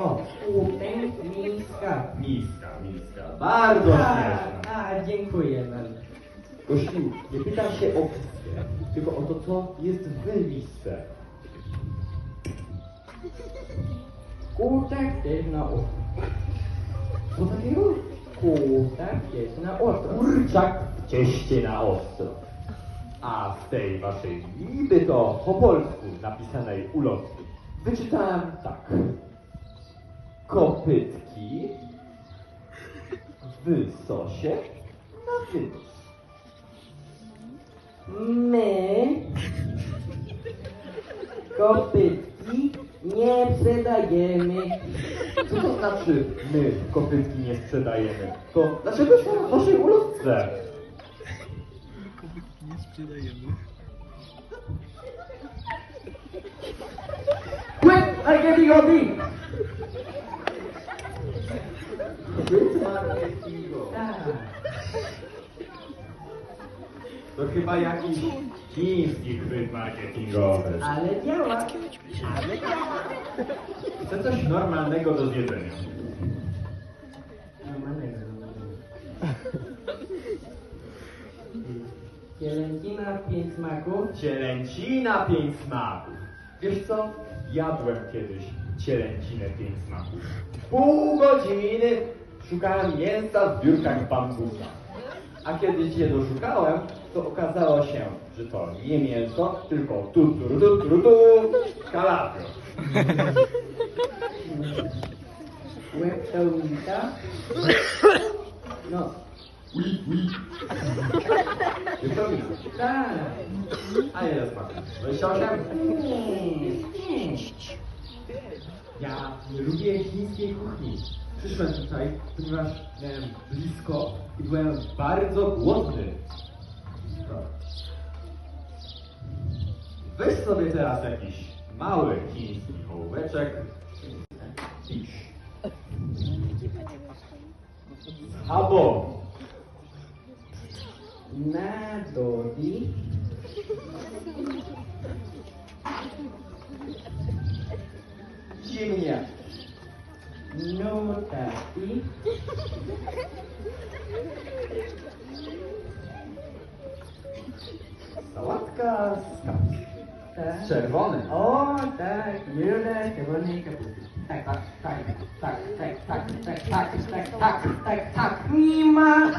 O, Kłótęk Mińska. Miska, miska. Bardzo A, śmieszna. a, dziękuję bardzo. Gościu, nie pytam się o miskę, tylko o to, co jest w misce. Kłótek jest na ostro. Co takiego? Kłótek jest na ostro. Kurczak w cieście na ostro. A z tej waszej niby to po polsku napisanej ulotki wyczytałem tak. Kopytki w sosie na wynos. My kopytki nie sprzedajemy. Co to znaczy my kopytki nie sprzedajemy? To dlaczego są w waszej ulotce? nie sprzedajemy. Quick, I get the OD. Chwyt marketingowy. Tak. To chyba jakiś chiński chwyt marketingowy. Ale działa. Chcę coś normalnego do zjedzenia. Normalnego. Cielęcina w pięć smaków. Cielęcina pięć smaków. Wiesz co? Jadłem kiedyś cielęcinę pięć smaków. Pół godziny szukałem mięsa w biurkach bambusa. A kiedy się doszukałem, to okazało się, że to nie mięso, tylko tu, tu, tu, tu, tu, kalafio. Łeb pełnika. No. Wieprzowina. tak. A ile smaku? 28? Nie, nie. Ja lubię chińskiej kuchni. Przyszłem tutaj, ponieważ miałem blisko i byłem bardzo głodny. Weź sobie teraz jakiś mały chiński ołóweczek i Albo Na dodi. ziemniak. No taki. Sałatka z kapustą. Tak. Z czerwonym. O, tak, Juda, czerwonej kapusty. Tak, tak, tak, tak, tak, tak, tak, tak, tak, tak, tak, tak, nie ma.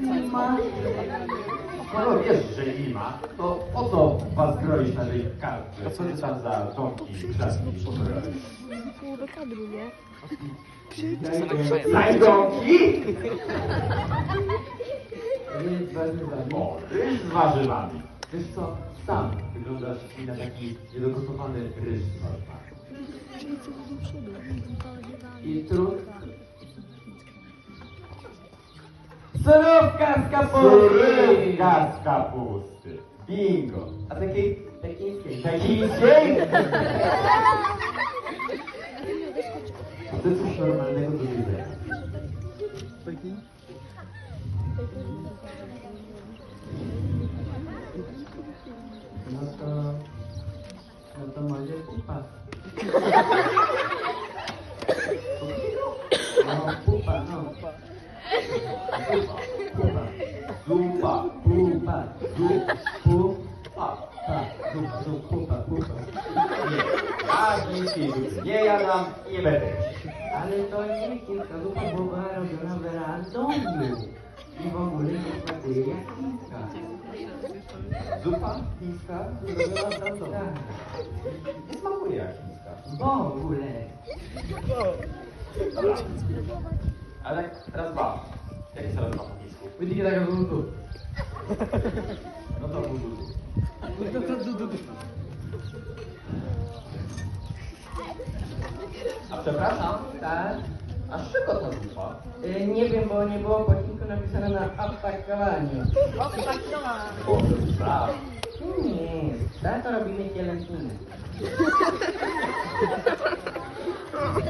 Nie ma. Skoro wiesz, że nie ma, to po co was groić na tej kartce? Co ty tam za domki, krzaki, pokojowe? Pół do kadru, nie? Zajdomki? Ryż z warzywami. O, ryż z warzywami. Wiesz co, sam wyglądasz mi na taki niedogotowany ryż z warzywami. I trud. Suruf Cascapuce! Cascapuce! Bingo! Até quem? Até quem esquece? Até que esquece? Você se chama Nego do Viver. Foi quem? Nossa, eu tô mais preocupado. Pupa, pupa. Nie. A chińskiej zupy nie jadam i nie będę. Ale to nie chińska zupa, bo była robiona w Radomiu. I w ogóle nie smakuje jak chińska. Zupa chińska zrobiona w. Tak. Nie smakuje jak chińska. W ogóle. Dobra. Ale tak raz dwa. Jak jest raz dwa po chińsku? Wyjdzie tak jak tu. No to budu. A przepraszam, Tak. a z czego ta zupa? Y, Nie wiem, bo nie było po napisane na opakowaniu. O, tak. Nie, za to robimy cielęcinę.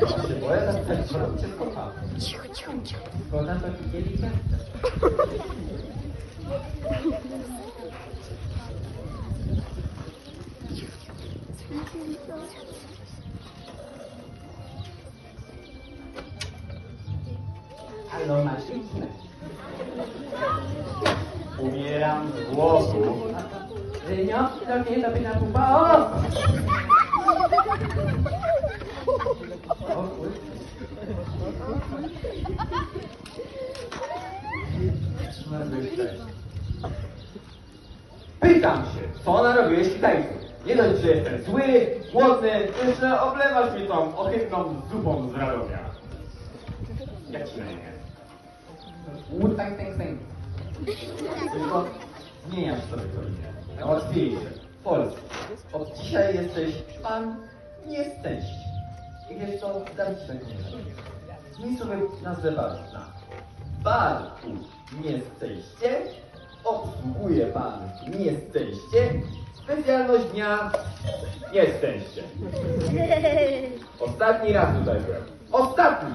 Ja się boję zapytać, co robicie z kotami? Szkoda to widzieli ciasto. Halo, Maciek. Umieram z głodu. Rynio, to nie tobie na pupa. O! O kur... Pytam się, co narobiłeś Kitajcu? Nie dość, że jestem zły, głodny, jeszcze oblewasz mnie tą ohydną zupą z Radomia. Jak ci na imię? Wu Tang Tang Tang. Tylko zmieniasz sobie to imię. Na łatwiejsze. Polski. Od dzisiaj jesteś pan nieszczęście. I wiesz co, dam ci taką nazwę. Zmień sobie nazwę Bartna. Bartu nieszczęście. Obsługuje pan nieszczęście. Specjalność dnia nieszczęście. Ostatni raz tutaj byłem. Ostatni!